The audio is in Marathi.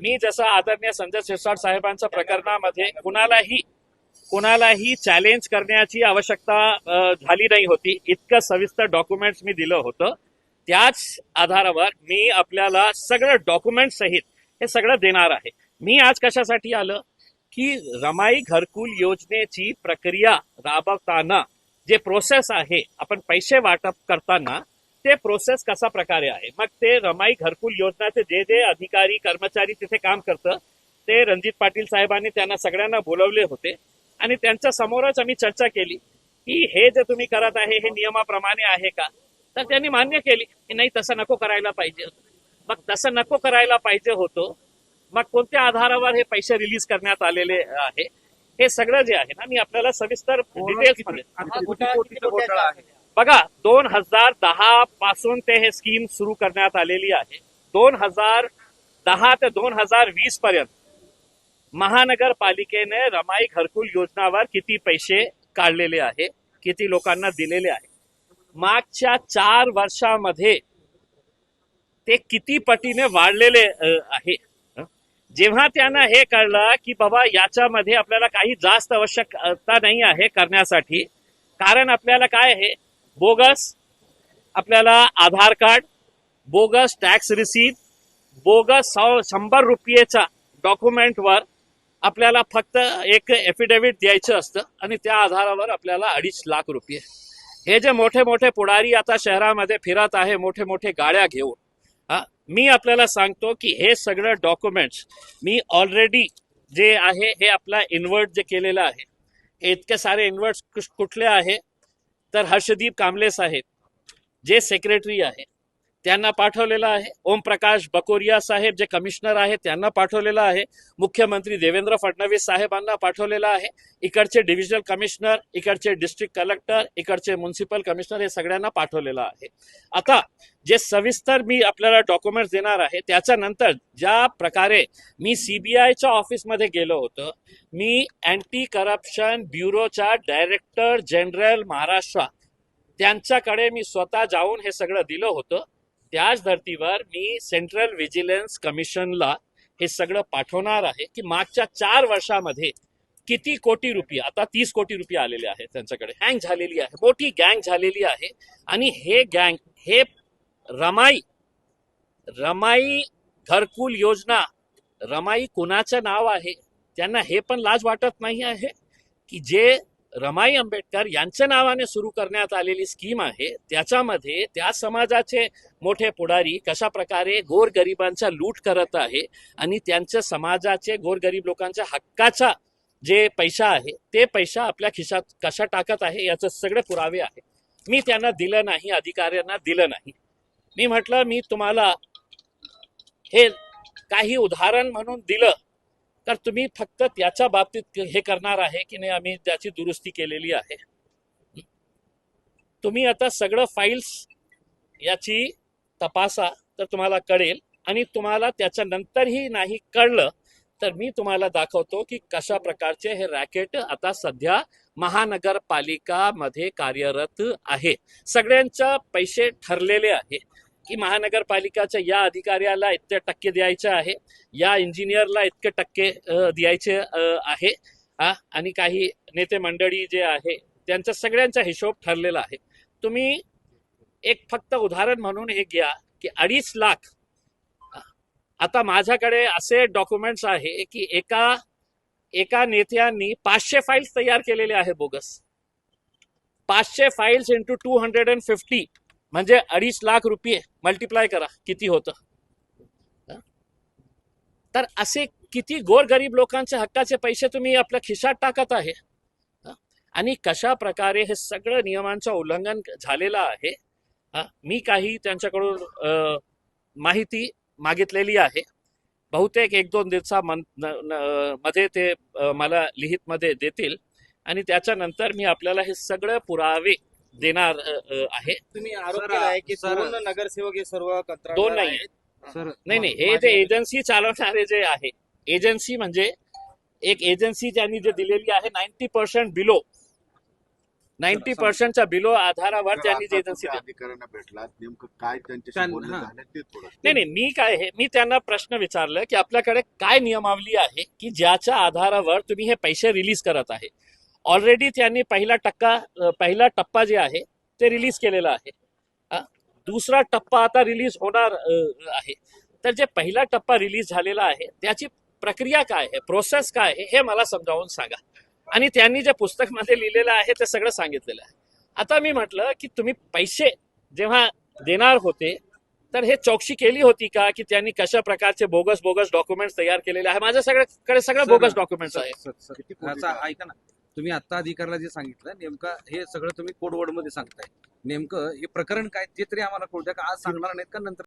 मी जसं आदरणीय संजय शिरसाट साहेबांच्या प्रकरणामध्ये कुणालाही कुणालाही चॅलेंज करण्याची आवश्यकता झाली नाही होती. इतकं सविस्तर डॉक्युमेंट्स मी दिलं होतं. त्याच आधारावर मी आपल्याला सगळं डॉक्युमेंट सहित हे सगळं देणार आहे. मी आज कशासाठी आलं? की रमाई घरकुल योजनेची प्रक्रिया राबवताना जे प्रोसेस आहे आपण पैसे वाटप करताना ते प्रोसेस कसा प्रकारे आहे? मग ते रमाई घरकुल योजनाचे जे जे अधिकारी कर्मचारी तिथे काम करतं ते रणजित पाटील साहेबांनी त्यांना सगळ्यांना बोलवले होते. आणि त्यांच्या समोरच आम्ही चर्चा केली की हे जे तुम्ही करत आहे हे नियमाप्रमाणे आहे का? तर त्यांनी मान्य केली की नाही तसं नको करायला पाहिजे होतं. मग तसं नको करायला पाहिजे होतं मग कोणत्या आधारावर हे पैसे रिलीज करण्यात आलेले आहे? हे सगळं जे आहे ना मी आपल्याला सविस्तर डिटेल्स बघा दोन हजार दहा पासून ते हे स्कीम सुरू करण्यात आलेली आहे. दोन हजार दहा ते दोन हजार वीस पर्यंत महानगरपालिकेने रमाई घरकुल योजनावर किती पैसे काढलेले आहे किती लोकांना दिलेले आहे? मागच्या चार वर्षामध्ये ते किती पटीने वाढलेले आहे. जेव्हा त्यांना हे कळलं की बाबा याच्यामध्ये आपल्याला काही जास्त आवश्यकता नाही आहे करण्यासाठी कारण आपल्याला काय आहे? बोगस आपल्याला Aadhaar card bogus tax receipt bogus शंभर रुपयेच्या डॉक्युमेंटवर आपल्याला फक्त एक एफिडेव्हिट द्यायचं असतं आणि त्या आधारावर आपल्याला अडीच लाख रुपये हे जे मोठे मोठे पुढारी आता शहरामध्ये फिरत आहे मोठे मोठे गाड्या घेऊन हा मी आपल्याला सांगतो की हे सगळं डॉक्युमेंट्स मी ऑलरेडी जे आहे हे आपला इन्व्हर्ट जे केलेलं आहे इतके सारे इन्व्हर्ट कुठले आहे तर हर्षदीप कांबळे साहेब जे सेक्रेटरी आहे. त्यांना पाठवलेलं आहे. ओमप्रकाश बकोरिया साहेब जे कमिशनर आहेत त्यांना पाठवलेलं आहे. मुख्यमंत्री देवेंद्र फडणवीस साहेबांना पाठवलेलं आहे. इकडचे डिव्हिजनल कमिशनर इकडचे डिस्ट्रिक्ट कलेक्टर इकडचे म्युन्सिपल कमिशनर हे सगळ्यांना पाठवलेलं आहे. आता जे सविस्तर मी आपल्याला डॉक्युमेंट्स देणार आहे त्याच्यानंतर ज्या प्रकारे मी सीबीआयच्या ऑफिसमध्ये गेलो होतो मी अँटी करप्शन ब्युरोच्या डायरेक्टर जनरल महाराष्ट्र त्यांच्याकडे मी स्वतः जाऊन हे सगळं दिलं होतं. त्याच धर्तीवर मी सेंट्रल व्हिजिलन्स कमिशनला हे सगळं पाठवणार आहे की मागच्या चार वर्षामध्ये किती कोटी रुपये आता तीस कोटी रुपये आलेले आहेत त्यांच्याकडे. हँग झालेली आहे मोठी गँग झालेली आहे. आणि हे गँग हे रमाई रमाई घरकुल योजना रमाई कुणाचं नाव आहे? त्यांना हे पण लाज वाटत नाही आहे की जे रमाई आंबेडकर यांच्या नावाने सुरू करण्यात आलेली स्कीम आहे. त्याच्यामध्ये त्या समाजाचे मोठे पुढारी कशा प्रकारे गोरगरिबांचा लूट करत आहे आणि त्यांच्या समाजाचे गोरगरीब लोकांच्या हक्काचा जे पैसा आहे ते पैसा आपल्या खिशात कशा टाकत आहे याचे सगळे पुरावे आहे. मी त्यांना दिलं नाही अधिकाऱ्यांना दिलं नाही. मी म्हटलं मी तुम्हाला हे काही उदाहरण म्हणून दिलं. तर तुम्ही फक्त त्याच्या बाबतीत हे करणार आहे की नाही आम्ही त्याची दुरुस्ती केलेली आहे. तुम्ही आता सगळं फाईल्स याची तपासा तर तुम्हाला कळेल. आणि तुम्हाला त्याच्यानंतरही नाही कळलं तर मी तुम्हाला दाखवतो की कशा प्रकारचे हे रॅकेट आता सध्या महानगरपालिकामध्ये कार्यरत आहे. सगळ्यांच्या पैसे ठरलेले आहे. की महानगरपालिकाच्या या अधिकाऱ्याला इतके टक्के द्यायचे आहे. या इंजिनियरला इतके टक्के द्यायचे आहे. हा? आणि काही नेते मंडळी जे आहे त्यांचा सगळ्यांचा हिशोब ठरलेला आहे. तुम्ही एक फक्त उदाहरण म्हणून हे घ्या की अडीच लाख आता माझ्याकडे असे डॉक्युमेंट्स आहे की एका एका नेत्यांनी पाचशे फाईल्स तयार केलेले आहे बोगस पाचशे files into two hundred and fifty म्हणजे अडीच लाख रुपये मल्टिप्लाय करा. किती होतं? तर असे किती गोरगरीब लोकांचे हक्काचे पैसे तुम्ही आपल्या खिशात टाकत आहे. आणि कशा प्रकारे हे सगळं नियमांचं उल्लंघन झालेलं आहे मी काही त्यांच्याकडून माहिती मागितलेली आहे. बहुतेक एक दोन दिवसा मध्ये ते मला लिहित मध्ये देतील. आणि त्याच्यानंतर मी आपल्याला हे सगळं पुरावे देणार आहे तुम्ही आरोप सर, केला आहे की सर. नगरसेवक हे सर्व कंत्राटदार दोन नाही आहेत. सर नाही नाही हे जे एजन्सी चालवणारे जे आहे एजन्सी म्हणजे एक एजन्सी त्यांनी जे दिलेली आहे नाईन्टी पर्सेंट बिलो नाईन्टी पर्सेंटच्या बिलो आधारावर त्यांनी जे एजन्सी अधिकाऱ्यांना भेटलात नेमकं काय त्यांच्याशी त्यां- बोलणं हां. झालं ते थोडं नाही नाही मी काय आहे मी त्यांना प्रश्न विचारलं की आपल्याकडे काय नियमावली आहे की ज्याच्या आधारावर तुम्ही हे पैसे रिलीज करत आहे ऑलरेडी त्यांनी पहिला टक्का पहिला टप्पा जे आहे ते रिलीज केलेला आहे. दुसरा टप्पा आता रिलीज होणार आहे. तर जे पहिला टप्पा रिलीज झालेला आहे त्याची प्रक्रिया काय आहे प्रोसेस काय आहे हे मला समजावून सांगा. आणि त्यांनी जे पुस्तकमध्ये लिहिलेलं आहे ते सगळं सांगितलेलं आहे. आता मी म्हटलं की तुम्ही पैसे जेव्हा देणार होते तर हे चौकशी केली होती का की त्यांनी कशा प्रकारचे बोगस बोगस डॉक्युमेंट्स तयार केलेले आहे? माझ्या सगळ्याकडे सगळं बोगस डॉक्युमेंट्स सर, आहे तुम्ही आता अधिकाऱ्याला जे सांगितलं नेमका हे सगळं तुम्ही कोडवर्डमध्ये सांगताय. नेमकं हे प्रकरण काय? ते तरी आम्हाला कळू द्या का? आज सांगणार नाहीत का? नंतर